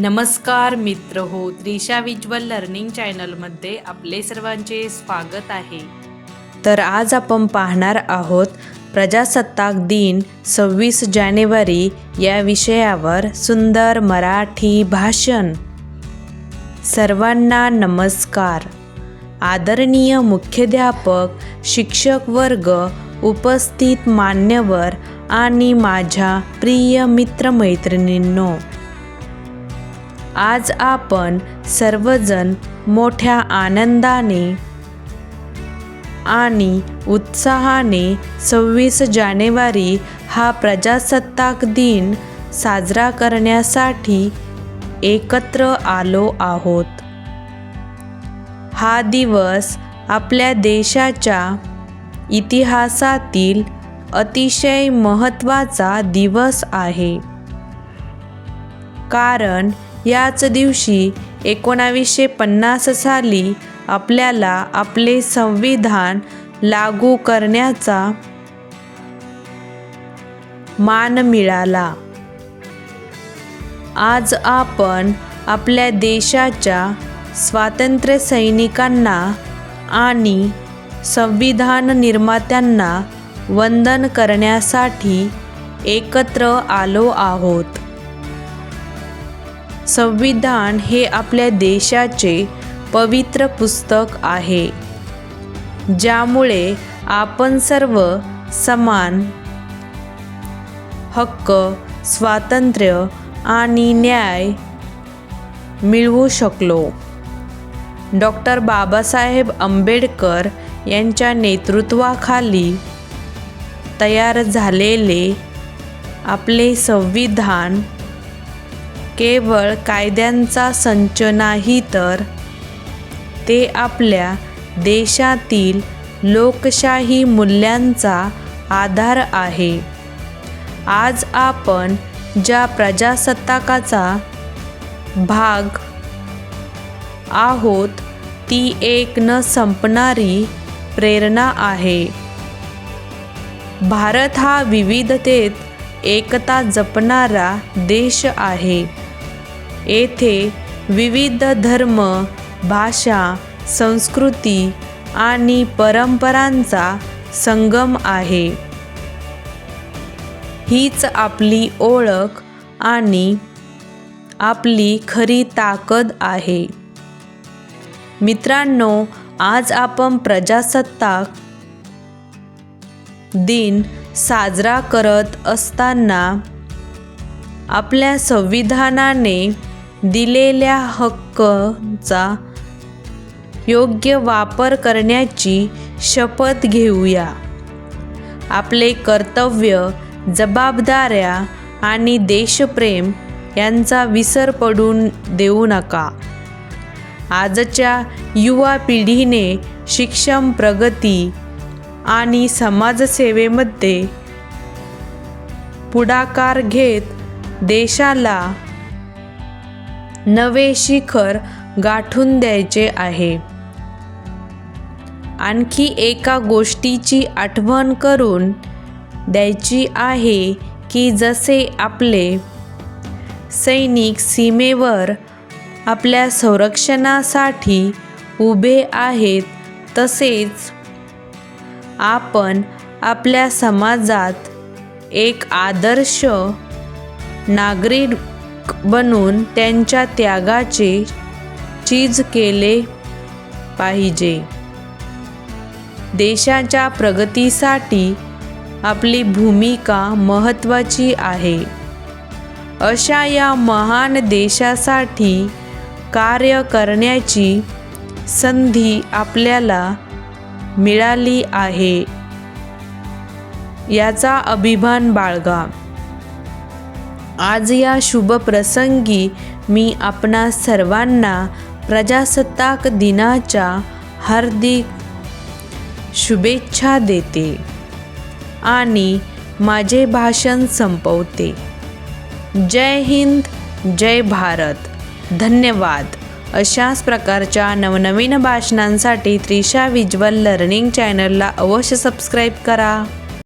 नमस्कार मित्र हो त्रिशा विज्वल लर्निंग चॅनलमध्ये आपले सर्वांचे स्वागत आहे. तर आज आपण पाहणार आहोत प्रजासत्ताक दिन सव्वीस जानेवारी या विषयावर सुंदर मराठी भाषण. सर्वांना नमस्कार. आदरणीय मुख्याध्यापक शिक्षक वर्ग उपस्थित मान्यवर आणि माझ्या प्रिय मित्रमैत्रिणींनो आज आपण सर्वजण मोठ्या आनंदाने आणि उत्साहाने सव्वीस जानेवारी हा प्रजासत्ताक दिन साजरा करण्यासाठी एकत्र आलो आहोत. हा दिवस आपल्या देशाच्या इतिहासातील अतिशय महत्त्वाचा दिवस आहे. कारण याच दिवशी एकोणावीसशे पन्नास साली आपल्याला आपले संविधान लागू करण्याचा मान मिळाला. आज आपण आपल्या देशाच्या स्वातंत्र्य सैनिकांना आणि संविधान निर्मात्यांना वंदन करण्यासाठी एकत्र आलो आहोत. संविधान हे आपल्या देशाचे पवित्र पुस्तक आहे ज्यामुळे आपण सर्व समान हक्क स्वातंत्र्य आणि न्याय मिळवू शकलो. डॉक्टर बाबासाहेब आंबेडकर यांच्या नेतृत्वाखाली तयार झालेले आपले संविधान केवळ कायद्यांचा संच नाही तर ते आपल्या देशातील लोकशाही मूल्यांचा आधार आहे. आज आपण ज्या प्रजासत्ताकाचा भाग आहोत ती एक न संपणारी प्रेरणा आहे. भारत हा विविधतेत एकता जपणारा देश आहे. येथे विविध धर्म भाषा संस्कृती आणि परंपरांचा संगम आहे. हीच आपली ओळख आणि आपली खरी ताकद आहे. मित्रांनो आज आपण प्रजासत्ताक दिन साजरा करत असताना आपल्या संविधानाने दिलेल्या हक्कचा योग्य वापर करण्याची शपथ घेऊया. आपले कर्तव्य जबाबदाऱ्या आणि देशप्रेम यांचा विसर पडून देऊ नका. आजच्या युवा पिढीने शिक्षण प्रगती आणि समाजसेवेमध्ये पुढाकार घेत देशाला नवे शिखर गाठून द्यायचे आहे. आणखी एका गोष्टीची आठवण करून द्यायची आहे की जसे आपले सैनिक सीमेवर आपल्या संरक्षणासाठी उभे आहेत तसेच आपण आपल्या समाजात एक आदर्श नागरिक बनून त्यांच्या त्यागाचे चीज केले पाहिजे. देशाच्या प्रगतीसाठी आपली भूमिका महत्त्वाची आहे. अशा या महान देशासाठी कार्य करण्याची संधी आपल्याला मिळाली आहे. याचा अभिमान बाळगा. आज या शुभ प्रसंगी मी आपणा सर्वांना प्रजासत्ताक दिनाच्या हार्दिक शुभेच्छा देते आणि माझे भाषण संपवते. जय हिंद जय भारत. धन्यवाद. अशाच प्रकारच्या नवनवीन भाषणांसाठी त्रिशा विज्वल लर्निंग चॅनलला अवश्य सबस्क्राईब करा.